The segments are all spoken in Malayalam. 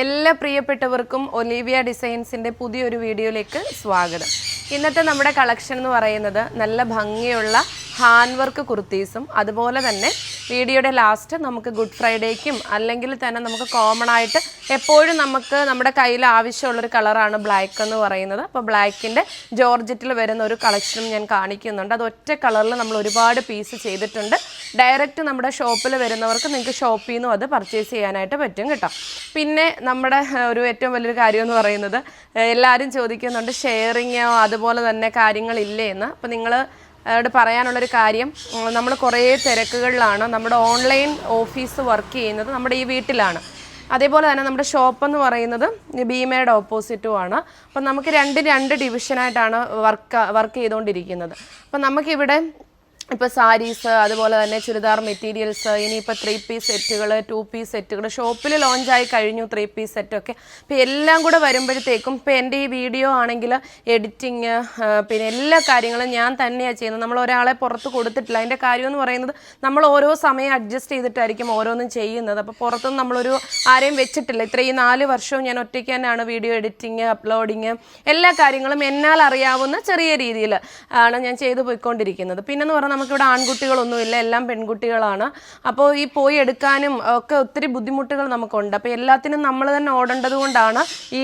എല്ലാ പ്രിയപ്പെട്ടവർക്കും ഒലീവിയ ഡിസൈൻസിന്റെ പുതിയൊരു വീഡിയോയിലേക്ക് സ്വാഗതം. ഇന്നത്തെ നമ്മുടെ കളക്ഷൻ എന്ന് പറയുന്നത് നല്ല ഭംഗിയുള്ള ഹാൻഡ് വർക്ക് കുർത്തീസും അതുപോലെ തന്നെ വീഡിയോയുടെ ലാസ്റ്റ് നമുക്ക് ഗുഡ് ഫ്രൈഡേക്കും അല്ലെങ്കിൽ തന്നെ നമുക്ക് കോമൺ ആയിട്ട് എപ്പോഴും നമുക്ക് നമ്മുടെ കയ്യിൽ ആവശ്യമുള്ളൊരു കളറാണ് ബ്ലാക്ക് എന്ന് പറയുന്നത്. അപ്പോൾ ബ്ലാക്കിന്റെ ജോർജറ്റിൽ വരുന്ന ഒരു കളക്ഷനും ഞാൻ കാണിക്കുന്നുണ്ട്. അത് ഒറ്റ കളറിൽ നമ്മൾ ഒരുപാട് പീസ് ചെയ്തിട്ടുണ്ട്. ഡയറക്റ്റ് നമ്മുടെ ഷോപ്പിൽ വരുന്നവർക്ക് നിങ്ങൾക്ക് ഷോപ്പിൽ നിന്നും അത് പർച്ചേസ് ചെയ്യാനായിട്ട് പറ്റും കേട്ടോ. പിന്നെ നമ്മുടെ ഒരു ഏറ്റവും വലിയൊരു കാര്യം എന്ന് പറയുന്നത് എല്ലാവരും ചോദിക്കുന്നുണ്ട് ഷെയറിങ്ങോ അതുപോലെ തന്നെ കാര്യങ്ങളില്ലേ എന്ന്. അപ്പോൾ നിങ്ങൾ ോട് പറയാനുള്ളൊരു കാര്യം നമ്മൾ കുറേ തിരക്കുകളിലാണ് നമ്മുടെ ഓൺലൈൻ ഓഫീസ് വർക്ക് ചെയ്യുന്നത് നമ്മുടെ ഈ വീട്ടിലാണ്. അതേപോലെ തന്നെ നമ്മുടെ ഷോപ്പ് എന്ന് പറയുന്നത് ഭീമയുടെ ഓപ്പോസിറ്റും ആണ് അപ്പം നമുക്ക് രണ്ട് രണ്ട് ഡിവിഷനായിട്ടാണ് വർക്ക് വർക്ക് ചെയ്തുകൊണ്ടിരിക്കുന്നത്. അപ്പം നമുക്കിവിടെ ഇപ്പോൾ സാരീസ് അതുപോലെ തന്നെ ചുരിദാർ മെറ്റീരിയൽസ് ഇനിയിപ്പോൾ ത്രീ പീസ് സെറ്റുകൾ ടു പീസ് സെറ്റുകൾ ഷോപ്പിൽ ലോഞ്ചായി കഴിഞ്ഞു ത്രീ പീസ് സെറ്റൊക്കെ അപ്പോൾ എല്ലാം കൂടെ വരുമ്പോഴത്തേക്കും ഇപ്പോൾ എന്റെ ഈ വീഡിയോ ആണെങ്കിൽ എഡിറ്റിങ് പിന്നെ എല്ലാ കാര്യങ്ങളും ഞാൻ തന്നെയാണ് ചെയ്യുന്നത്. നമ്മൾ ഒരാളെ പുറത്ത് കൊടുത്തിട്ടില്ല. അതിന്റെ കാര്യം എന്ന് പറയുന്നത് നമ്മൾ ഓരോ സമയം അഡ്ജസ്റ്റ് ചെയ്തിട്ടായിരിക്കും ഓരോന്നും ചെയ്യുന്നത്. അപ്പോൾ പുറത്തൊന്നും നമ്മളൊരു ആരെയും വെച്ചിട്ടില്ല. ഇത്രയും നാല് വർഷവും ഞാൻ ഒറ്റയ്ക്ക് തന്നെയാണ് വീഡിയോ എഡിറ്റിങ് അപ്ലോഡിങ് എല്ലാ കാര്യങ്ങളും എന്നാൽ അറിയാവുന്ന ചെറിയ രീതിയിൽ ആണ് ഞാൻ ചെയ്തു പോയിക്കൊണ്ടിരിക്കുന്നത്. പിന്നെന്ന് പറഞ്ഞാൽ നമുക്കിവിടെ ആൺകുട്ടികളൊന്നുമില്ല എല്ലാം പെൺകുട്ടികളാണ്. അപ്പോൾ ഈ പോയി എടുക്കാനും ഒക്കെ ഒത്തിരി ബുദ്ധിമുട്ടുകൾ നമുക്കുണ്ട്. അപ്പോൾ എല്ലാത്തിനും നമ്മൾ തന്നെ ഓടേണ്ടത് കൊണ്ടാണ് ഈ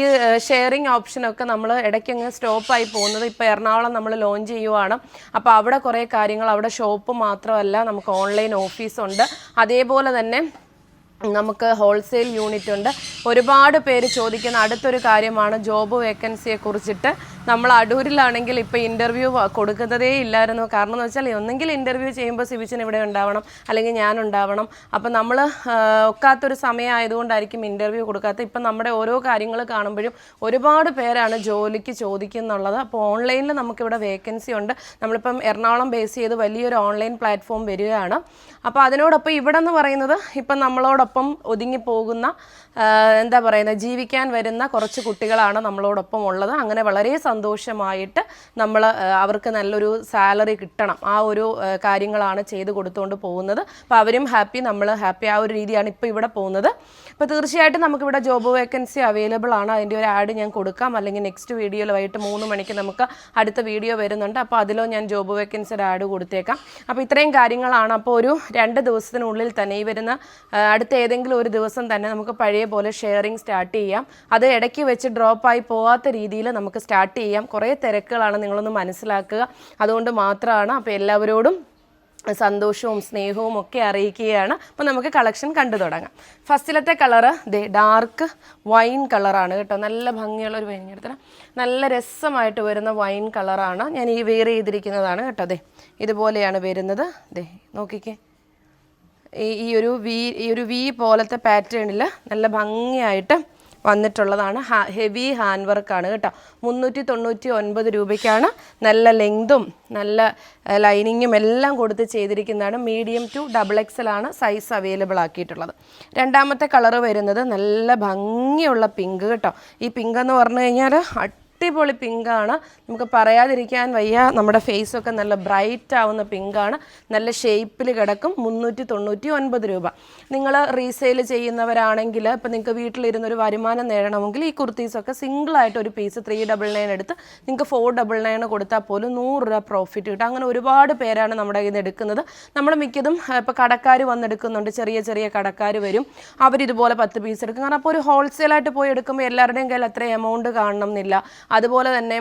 ഷെയറിങ് ഓപ്ഷനൊക്കെ നമ്മൾ ഇടയ്ക്കങ്ങ് സ്റ്റോപ്പായി പോകുന്നത്. ഇപ്പോൾ എറണാകുളം നമ്മൾ ലോഞ്ച് ചെയ്യുവാണ്. അപ്പോൾ അവിടെ കുറേ കാര്യങ്ങൾ അവിടെ ഷോപ്പ് മാത്രമല്ല നമുക്ക് ഓൺലൈൻ ഓഫീസുണ്ട് അതേപോലെ തന്നെ നമുക്ക് ഹോൾസെയിൽ യൂണിറ്റ് ഉണ്ട്. ഒരുപാട് പേര് ചോദിക്കുന്ന അടുത്തൊരു കാര്യമാണ് ജോബ് വേക്കൻസിയെ കുറിച്ചിട്ട് നമ്മൾ അടൂരിലാണെങ്കിൽ ഇപ്പോൾ ഇന്റർവ്യൂ കൊടുക്കുന്നതേ ഇല്ലായിരുന്നു. കാരണം എന്ന് വെച്ചാൽ ഒന്നെങ്കിൽ ഇന്റർവ്യൂ ചെയ്യുമ്പോൾ സിബിച്ചൻ ഇവിടെ ഉണ്ടാവണം അല്ലെങ്കിൽ ഞാൻ ഉണ്ടാവണം. അപ്പം നമ്മൾ ഒക്കാത്തൊരു സമയമായതുകൊണ്ടായിരിക്കും ഇന്റർവ്യൂ കൊടുക്കാത്തത്. ഇപ്പം നമ്മുടെ ഓരോ കാര്യങ്ങൾ കാണുമ്പോഴും ഒരുപാട് പേരാണ് ജോലിക്ക് ചോദിക്കുന്നുള്ളത്. അപ്പോൾ ഓൺലൈനിൽ നമുക്കിവിടെ വേക്കൻസി ഉണ്ട്. നമ്മളിപ്പം എറണാകുളം ബേസ് ചെയ്ത് വലിയൊരു ഓൺലൈൻ പ്ലാറ്റ്ഫോം വരികയാണ്. അപ്പോൾ അതിനോടൊപ്പം ഇവിടെ എന്ന് പറയുന്നത് ഇപ്പം നമ്മളോടൊപ്പം ഒതുങ്ങി പോകുന്ന എന്താ പറയുന്നത് ജീവിക്കാൻ വരുന്ന കുറച്ച് കുട്ടികളാണ് നമ്മളോടൊപ്പം ഉള്ളത്. അങ്ങനെ വളരെ സന്തോഷമായിട്ട് നമ്മൾ അവർക്ക് നല്ലൊരു സാലറി കിട്ടണം. ആ ഒരു കാര്യങ്ങളാണ് ചെയ്ത് കൊടുത്തുകൊണ്ട് പോകുന്നത്. അപ്പോൾ അവരും ഹാപ്പി നമ്മൾ ഹാപ്പി. ആ ഒരു രീതിയാണ് ഇപ്പോൾ ഇവിടെ പോകുന്നത്. അപ്പോൾ തീർച്ചയായിട്ടും നമുക്കിവിടെ ജോബ് വേക്കൻസി അവൈലബിൾ ആണ്. അതിന്റെ ഒരു ആഡ് ഞാൻ കൊടുക്കാം. അല്ലെങ്കിൽ നെക്സ്റ്റ് വീഡിയോയിൽ വൈകിട്ട് മൂന്ന് മണിക്ക് നമുക്ക് അടുത്ത വീഡിയോ വരുന്നുണ്ട്. അപ്പോൾ അതിലോ ഞാൻ ജോബ് വേക്കൻസിയുടെ ആഡ് കൊടുത്തേക്കാം. അപ്പോൾ ഇത്രയും കാര്യങ്ങളാണ്. അപ്പോൾ ഒരു രണ്ട് ദിവസത്തിനുള്ളിൽ തന്നെ ഈ വരുന്ന അടുത്ത ഏതെങ്കിലും ഒരു ദിവസം തന്നെ നമുക്ക് പഴയ പോലെ ഷെയറിങ് സ്റ്റാർട്ട് ചെയ്യാം. അത് ഇടയ്ക്ക് വെച്ച് ഡ്രോപ്പായി പോവാത്ത രീതിയിൽ നമുക്ക് സ്റ്റാർട്ട് ചെയ്യാം. കുറേ തിരക്കുകളാണ് നിങ്ങളൊന്ന് മനസ്സിലാക്കുക. അതുകൊണ്ട് മാത്രമാണ് അപ്പോൾ എല്ലാവരോടും സന്തോഷവും സ്നേഹവും ഒക്കെ അറിയിക്കുകയാണ്. അപ്പോൾ നമുക്ക് കളക്ഷൻ കണ്ടു തുടങ്ങാം. ഫസ്റ്റിലത്തെ കളറ് ദേ ഡാർക്ക് വൈൻ കളറാണ് കേട്ടോ. നല്ല ഭംഗിയുള്ള ഒരു വൈൻ നല്ല രസമായിട്ട് വരുന്ന വൈൻ കളറാണ് ഞാൻ ഈ വെയർ ചെയ്തിരിക്കുന്നതാണ് കേട്ടോ. ദേ ഇതുപോലെയാണ് വരുന്നത്. ദേ നോക്കിക്കേ. ഈ ഒരു വി ഈ ഒരു വി പോലത്തെ പാറ്റേണിൽ നല്ല ഭംഗിയായിട്ട് വന്നിട്ടുള്ളതാണ്. ഹെവി ഹാൻഡ് വർക്കാണ് കേട്ടോ. മുന്നൂറ്റി തൊണ്ണൂറ്റി ഒൻപത് രൂപയ്ക്കാണ് നല്ല ലെങ്തും നല്ല ലൈനിങ്ങും എല്ലാം കൊടുത്ത് ചെയ്തിരിക്കുന്നതാണ്. മീഡിയം ടു ഡബിൾ എക്സൽ ആണ് സൈസ് അവൈലബിൾ ആക്കിയിട്ടുള്ളത്. രണ്ടാമത്തെ കളറ് വരുന്നത് നല്ല ഭംഗിയുള്ള പിങ്ക് കേട്ടോ. ഈ പിങ്ക് എന്ന് പറഞ്ഞു കഴിഞ്ഞാൽ അടിപൊളി പിങ്കാണ്. നമുക്ക് പറയാതിരിക്കാൻ വയ്യ നമ്മുടെ ഫേസൊക്കെ നല്ല ബ്രൈറ്റ് ആവുന്ന പിങ്കാണ്. നല്ല ഷേപ്പിൽ കിടക്കും മുന്നൂറ്റി തൊണ്ണൂറ്റി ഒൻപത് രൂപ. നിങ്ങൾ റീസെയിൽ ചെയ്യുന്നവരാണെങ്കിൽ ഇപ്പം നിങ്ങൾക്ക് വീട്ടിലിരുന്ന് ഒരു വരുമാനം നേടണമെങ്കിൽ ഈ കുർത്തീസൊക്കെ സിംഗിളായിട്ട് ഒരു പീസ് ത്രീ ഡബിൾ നയൻ എടുത്ത് നിങ്ങൾക്ക് ഫോർ ഡബിൾ നയൻ കൊടുത്താൽ പോലും നൂറ് രൂപ പ്രോഫിറ്റ് കിട്ടും. അങ്ങനെ ഒരുപാട് പേരാണ് നമ്മുടെ നിന്ന് എടുക്കുന്നത്. നമ്മൾ മിക്കതും ഇപ്പോൾ കടക്കാർ വന്നെടുക്കുന്നുണ്ട്. ചെറിയ ചെറിയ കടക്കാർ വരും. അവരിതുപോലെ പത്ത് പീസ് എടുക്കും. കാരണം അപ്പോൾ ഒരു ഹോൾസെയിലായിട്ട് പോയി എടുക്കുമ്പോൾ എല്ലാവരുടെയും കയ്യിൽ അത്ര എമൗണ്ട് കാണണം എന്നില്ല അതുപോലെ തന്നെ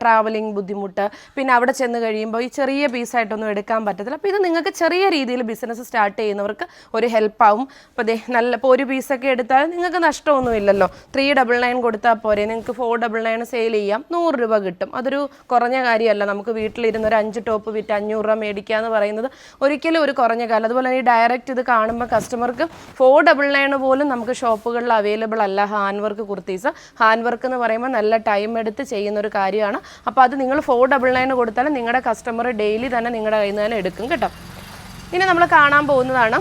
ട്രാവലിംഗ് ബുദ്ധിമുട്ട് പിന്നെ അവിടെ ചെന്ന് കഴിയുമ്പോൾ ഈ ചെറിയ പീസായിട്ടൊന്നും എടുക്കാൻ പറ്റത്തില്ല. അപ്പോൾ ഇത് നിങ്ങൾക്ക് ചെറിയ രീതിയിൽ ബിസിനസ് സ്റ്റാർട്ട് ചെയ്യുന്നവർക്ക് ഒരു ഹെൽപ്പാവും അപ്പോൾ ദേ നല്ല ഇപ്പോൾ ഒരു പീസൊക്കെ എടുത്താൽ നിങ്ങൾക്ക് നഷ്ടമൊന്നുമില്ലല്ലോ ത്രീ ഡബിൾ നയൻ കൊടുത്താൽ പോരെ നിങ്ങൾക്ക് ഫോർ ഡബിൾ നയൻ സെയിൽ ചെയ്യാം. നൂറ് രൂപ കിട്ടും. അതൊരു കുറഞ്ഞ കാര്യമല്ല. നമുക്ക് വീട്ടിലിരുന്ന് ഒരു അഞ്ച് ടോപ്പ് വിറ്റ് അഞ്ഞൂറ് രൂപ മേടിക്കുക എന്ന് പറയുന്നത് ഒരിക്കലും ഒരു കുറഞ്ഞ കാലം അതുപോലെ ഈ ഡയറക്റ്റ് ഇത് കാണുമ്പോൾ കസ്റ്റമർക്ക് ഫോർ ഡബിൾ നയൻ പോലും നമുക്ക് ഷോപ്പുകളിൽ അവൈലബിൾ അല്ല. Hand work kurtis. Hand work എന്ന് പറയുമ്പോൾ നല്ല ടൈം എടുത്ത് ചെയ്യുന്ന ഒരു കാര്യമാണ്. അപ്പോൾ അത് നിങ്ങൾ ഫോർ ഡബിൾ നയൻ കൊടുത്താൽ നിങ്ങളുടെ കസ്റ്റമർ ഡെയിലി തന്നെ നിങ്ങളുടെ കയ്യിൽ നിന്ന് തന്നെ എടുക്കും കേട്ടോ. ഇനി നമ്മൾ കാണാൻ പോകുന്നതാണ്.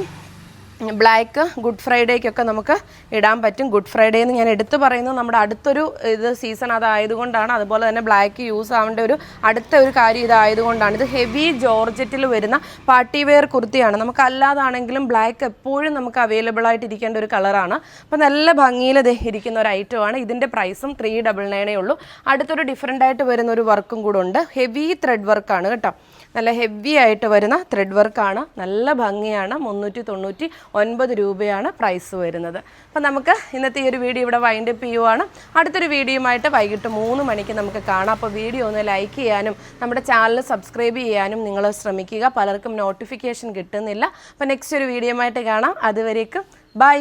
ബ്ലാക്ക് ഗുഡ് ഫ്രൈഡേക്കൊക്കെ നമുക്ക് ഇടാൻ പറ്റും. ഗുഡ് ഫ്രൈഡേ എന്ന് ഞാൻ എടുത്തു പറയുന്നത് നമ്മുടെ അടുത്തൊരു ഇത് സീസൺ അതായതുകൊണ്ടാണ്. അതുപോലെ തന്നെ ബ്ലാക്ക് യൂസ് ആവേണ്ട ഒരു അടുത്ത ഒരു കാര്യം ഇതായതുകൊണ്ടാണ്. ഇത് ഹെവി ജോർജറ്റിൽ വരുന്ന പാർട്ടി വെയർ കുർത്തിയാണ്. നമുക്ക് അല്ലാതാണെങ്കിലും ബ്ലാക്ക് എപ്പോഴും നമുക്ക് അവൈലബിൾ ആയിട്ട് ഇരിക്കേണ്ട ഒരു കളറാണ്. അപ്പോൾ നല്ല ഭംഗിയിൽ ഇരിക്കുന്ന ഒരു ഐറ്റമാണ് ഇതിന്റെ പ്രൈസും ത്രീ ഡബിൾ നയനേ ഉള്ളൂ. അടുത്തൊരു ഡിഫറെന്റ് ആയിട്ട് വരുന്ന ഒരു വർക്കും കൂടെ ഉണ്ട്. ഹെവി ത്രെഡ് വർക്കാണ് കേട്ടോ. നല്ല ഹെവി ആയിട്ട് വരുന്ന ത്രെഡ് വർക്കാണ് നല്ല ഭംഗിയാണ്. മുന്നൂറ്റി തൊണ്ണൂറ്റി ഒൻപത് രൂപയാണ് പ്രൈസ് വരുന്നത്. അപ്പം നമുക്ക് ഇന്നത്തെ ഈ ഒരു വീഡിയോ ഇവിടെ വൈൻഡപ്പ് ചെയ്യുവാണ്. അടുത്തൊരു വീഡിയോയുമായിട്ട് വൈകിട്ട് മൂന്ന് മണിക്ക് നമുക്ക് കാണാം. അപ്പോൾ വീഡിയോ ഒന്ന് ലൈക്ക് ചെയ്യാനും നമ്മുടെ ചാനൽ സബ്സ്ക്രൈബ് ചെയ്യാനും നിങ്ങൾ ശ്രമിക്കുക. പലർക്കും നോട്ടിഫിക്കേഷൻ കിട്ടുന്നില്ല. അപ്പോൾ നെക്സ്റ്റ് ഒരു വീഡിയോയുമായിട്ട് കാണാം. അതുവരേക്കും ബൈ